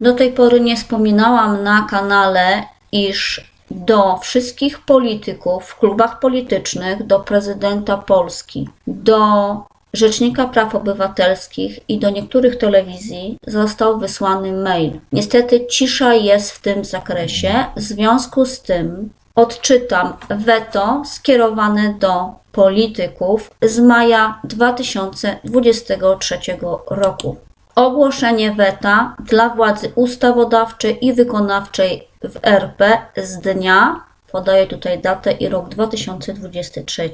Do tej pory nie wspominałam na kanale, iż do wszystkich polityków w klubach politycznych, do prezydenta Polski, do Rzecznika Praw Obywatelskich i do niektórych telewizji został wysłany mail. Niestety cisza jest w tym zakresie. W związku z tym odczytam weto skierowane do polityków z maja 2023 roku. Ogłoszenie weta dla władzy ustawodawczej i wykonawczej w RP z dnia, podaję tutaj datę i rok 2023.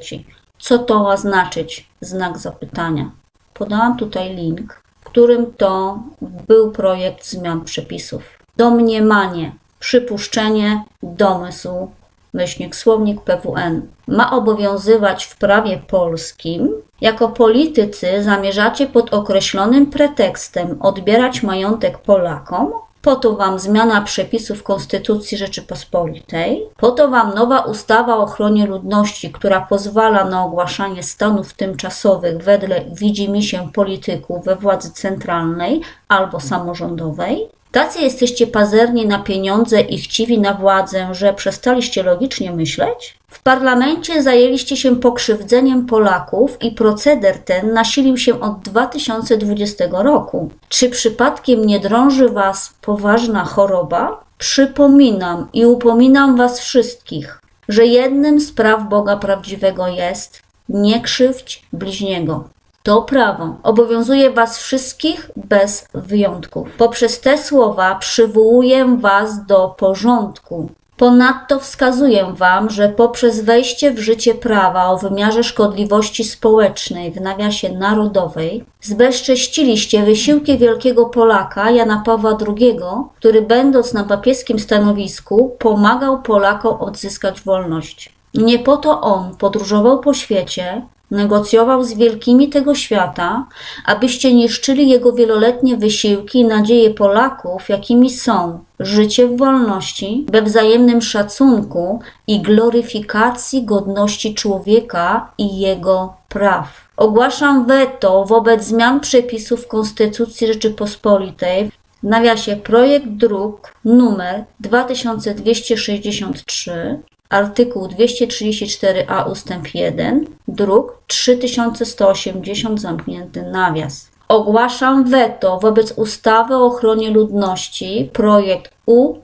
Co to ma znaczyć? Znak zapytania. Podałam tutaj link, w którym to był projekt zmian przepisów. Domniemanie, przypuszczenie, domysł, myślnik słownik PWN ma obowiązywać w prawie polskim. Jako politycy zamierzacie pod określonym pretekstem odbierać majątek Polakom. Po to Wam zmiana przepisów Konstytucji Rzeczypospolitej, po to Wam nowa ustawa o ochronie ludności, która pozwala na ogłaszanie stanów tymczasowych wedle widzimisię polityków we władzy centralnej albo samorządowej. Tacy jesteście pazerni na pieniądze i chciwi na władzę, że przestaliście logicznie myśleć? W parlamencie zajęliście się pokrzywdzeniem Polaków i proceder ten nasilił się od 2020 roku. Czy przypadkiem nie drąży Was poważna choroba? Przypominam i upominam Was wszystkich, że jednym z praw Boga prawdziwego jest nie krzywdź bliźniego. To prawo obowiązuje Was wszystkich bez wyjątków. Poprzez te słowa przywołuję Was do porządku. Ponadto wskazuję Wam, że poprzez wejście w życie prawa o wymiarze szkodliwości społecznej w nawiasie narodowej zbezcześciliście wysiłki wielkiego Polaka Jana Pawła II, który będąc na papieskim stanowisku pomagał Polakom odzyskać wolność. Nie po to on podróżował po świecie, negocjował z wielkimi tego świata, abyście niszczyli jego wieloletnie wysiłki i nadzieje Polaków, jakimi są życie w wolności, we wzajemnym szacunku i gloryfikacji godności człowieka i jego praw. Ogłaszam weto wobec zmian przepisów Konstytucji Rzeczypospolitej nawiasie projekt druk numer 2263 artykuł 234a ustęp 1, druk 3180 zamknięty nawias. Ogłaszam weto wobec ustawy o ochronie ludności projekt UD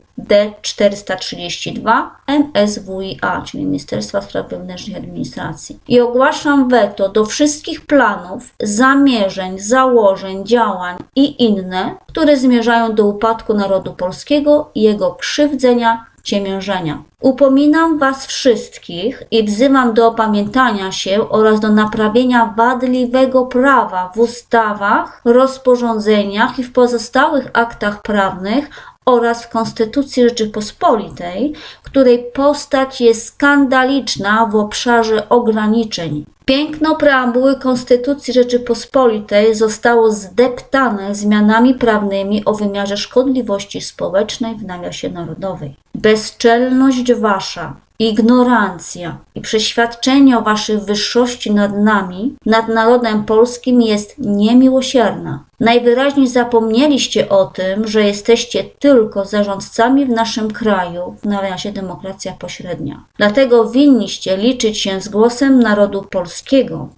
432 MSWiA, czyli Ministerstwa Spraw Wewnętrznych i Administracji. I ogłaszam weto do wszystkich planów, zamierzeń, założeń, działań i inne, które zmierzają do upadku narodu polskiego i jego krzywdzenia ciemiężenia. Upominam Was wszystkich i wzywam do opamiętania się oraz do naprawienia wadliwego prawa w ustawach, rozporządzeniach i w pozostałych aktach prawnych oraz w Konstytucji Rzeczypospolitej, której postać jest skandaliczna w obszarze ograniczeń. Piękno preambuły Konstytucji Rzeczypospolitej zostało zdeptane zmianami prawnymi o wymiarze szkodliwości społecznej w nawiasie narodowej. Bezczelność wasza, ignorancja i przeświadczenie o waszej wyższości nad nami, nad narodem polskim jest niemiłosierna. Najwyraźniej zapomnieliście o tym, że jesteście tylko zarządcami w naszym kraju, w nawiasie demokracja pośrednia. Dlatego winniście liczyć się z głosem narodu polskiego,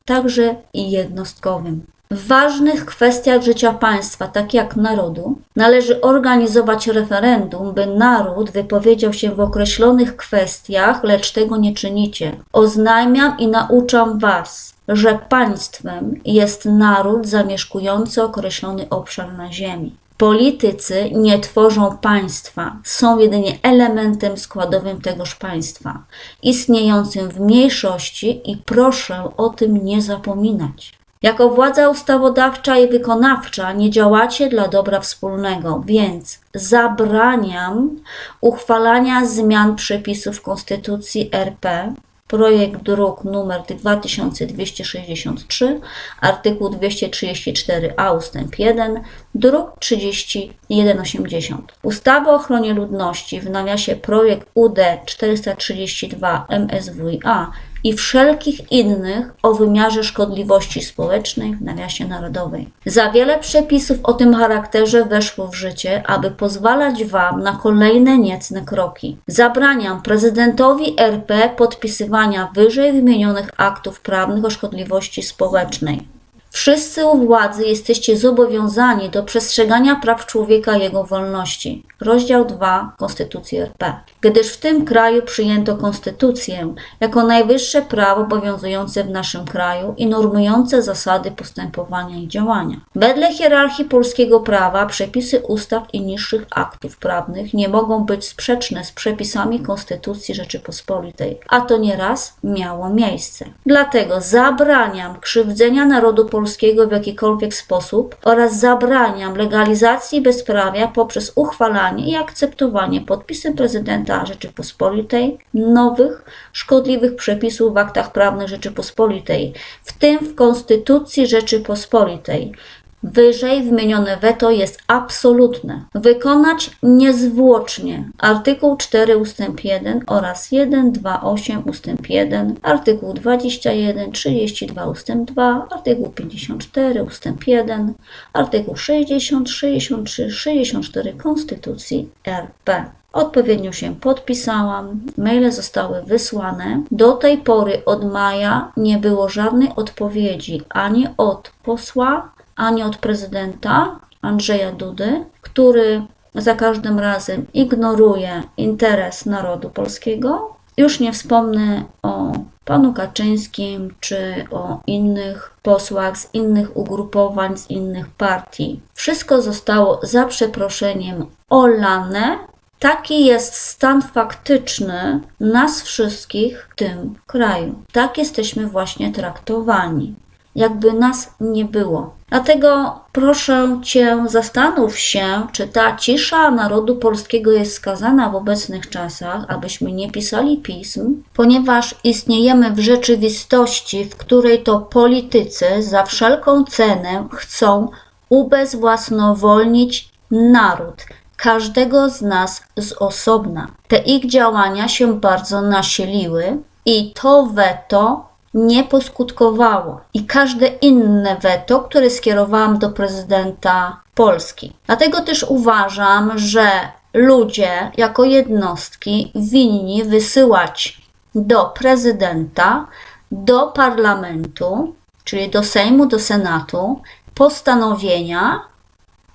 także i jednostkowym. W ważnych kwestiach życia państwa, tak jak narodu, należy organizować referendum, by naród wypowiedział się w określonych kwestiach, lecz tego nie czynicie. Oznajmiam i nauczam Was, że państwem jest naród zamieszkujący określony obszar na ziemi. Politycy nie tworzą państwa, są jedynie elementem składowym tegoż państwa, istniejącym w mniejszości i proszę o tym nie zapominać. Jako władza ustawodawcza i wykonawcza nie działacie dla dobra wspólnego, więc zabraniam uchwalania zmian przepisów Konstytucji RP. Projekt druk numer 2263, artykuł 234a ustęp 1, druk 3180. Ustawa o ochronie ludności w nawiasie projekt UD 432 MSWiA i wszelkich innych o wymiarze szkodliwości społecznej w nawiasie narodowej. Za wiele przepisów o tym charakterze weszło w życie, aby pozwalać Wam na kolejne niecne kroki. Zabraniam prezydentowi RP podpisywania wyżej wymienionych aktów prawnych o szkodliwości społecznej. Wszyscy u władzy jesteście zobowiązani do przestrzegania praw człowieka i jego wolności. Rozdział 2 Konstytucji RP. Gdyż w tym kraju przyjęto konstytucję jako najwyższe prawo obowiązujące w naszym kraju i normujące zasady postępowania i działania. Wedle hierarchii polskiego prawa przepisy ustaw i niższych aktów prawnych nie mogą być sprzeczne z przepisami Konstytucji Rzeczypospolitej, a to nieraz miało miejsce. Dlatego zabraniam krzywdzenia narodu polskiego w jakikolwiek sposób oraz zabraniam legalizacji bezprawia poprzez uchwalanie i akceptowanie podpisem prezydenta Rzeczypospolitej nowych, szkodliwych przepisów w aktach prawnych Rzeczypospolitej, w tym w Konstytucji Rzeczypospolitej. Wyżej wymienione weto jest absolutne. Wykonać niezwłocznie artykuł 4 ust. 1 oraz 1, 2, 8 ust. 1, artykuł 21, 32 ust. 2, artykuł 54 ust. 1, artykuł 60, 63, 64 Konstytucji RP. Odpowiednio się podpisałam, maile zostały wysłane. Do tej pory od maja nie było żadnej odpowiedzi ani od posła, ani od prezydenta Andrzeja Dudy, który za każdym razem ignoruje interes narodu polskiego. Już nie wspomnę o panu Kaczyńskim czy o innych posłach z innych ugrupowań, z innych partii. Wszystko zostało za przeproszeniem olane. Taki jest stan faktyczny nas wszystkich w tym kraju. Tak jesteśmy właśnie traktowani jakby nas nie było. Dlatego proszę Cię, zastanów się, czy ta cisza narodu polskiego jest skazana w obecnych czasach, abyśmy nie pisali pism, ponieważ istniejemy w rzeczywistości, w której to politycy za wszelką cenę chcą ubezwłasnowolnić naród, każdego z nas z osobna. Te ich działania się bardzo nasiliły i to weto nie poskutkowało i każde inne weto, które skierowałam do prezydenta Polski. Dlatego też uważam, że ludzie jako jednostki winni wysyłać do prezydenta, do parlamentu, czyli do Sejmu, do Senatu, postanowienia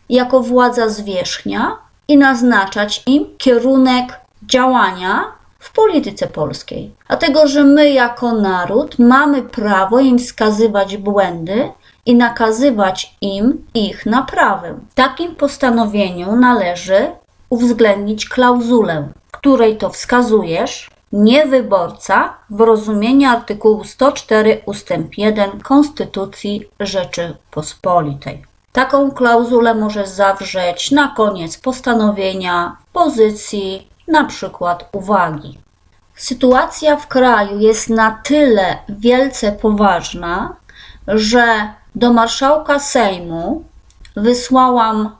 jako władza zwierzchnia i naznaczać im kierunek działania w polityce polskiej. Dlatego, że my jako naród mamy prawo im wskazywać błędy i nakazywać im ich naprawę. W takim postanowieniu należy uwzględnić klauzulę, której to wskazujesz, nie wyborca w rozumieniu artykułu 104 ust. 1 Konstytucji Rzeczypospolitej. Taką klauzulę możesz zawrzeć na koniec postanowienia pozycji na przykład uwagi. Sytuacja w kraju jest na tyle wielce poważna, że do marszałka Sejmu wysłałam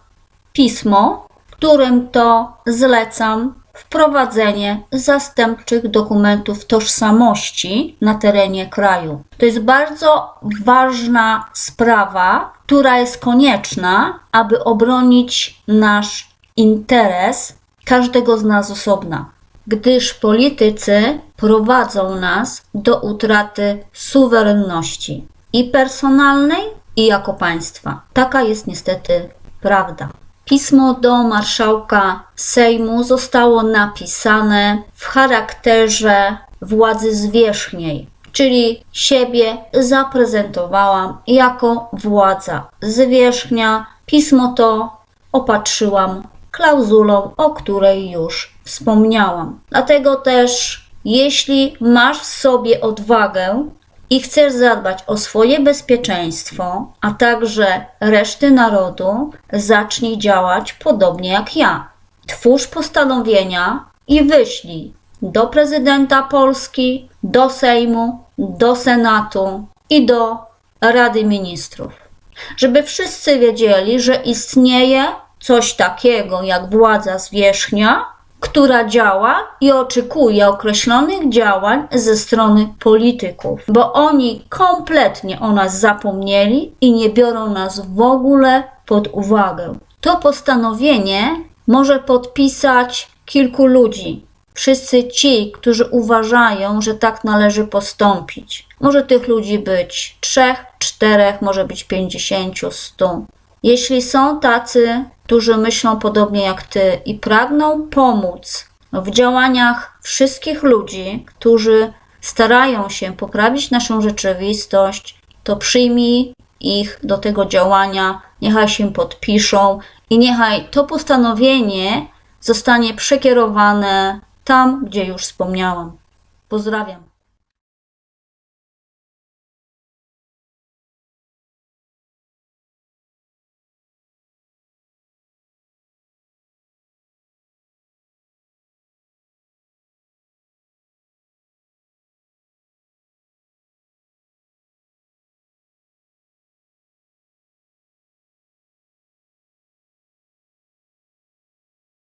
pismo, którym to zlecam wprowadzenie zastępczych dokumentów tożsamości na terenie kraju. To jest bardzo ważna sprawa, która jest konieczna, aby obronić nasz interes każdego z nas osobna, gdyż politycy prowadzą nas do utraty suwerenności i personalnej, i jako państwa. Taka jest niestety prawda. Pismo do marszałka Sejmu zostało napisane w charakterze władzy zwierzchniej, czyli siebie zaprezentowałam jako władza zwierzchnia. Pismo to opatrzyłam klauzulą, o której już wspomniałam. Dlatego też, jeśli masz w sobie odwagę i chcesz zadbać o swoje bezpieczeństwo, a także reszty narodu, zacznij działać podobnie jak ja. Twórz postanowienia i wyślij do prezydenta Polski, do Sejmu, do Senatu i do Rady Ministrów. Żeby wszyscy wiedzieli, że istnieje coś takiego jak władza zwierzchnia która działa i oczekuje określonych działań ze strony polityków, bo oni kompletnie o nas zapomnieli i nie biorą nas w ogóle pod uwagę. To postanowienie może podpisać kilku ludzi. Wszyscy ci, którzy uważają, że tak należy postąpić. Może tych ludzi być trzech, czterech, może być pięćdziesięciu, stu. Jeśli są tacy, którzy myślą podobnie jak ty i pragną pomóc w działaniach wszystkich ludzi, którzy starają się poprawić naszą rzeczywistość, to przyjmij ich do tego działania, niechaj się podpiszą i niechaj to postanowienie zostanie przekierowane tam, gdzie już wspomniałam. Pozdrawiam.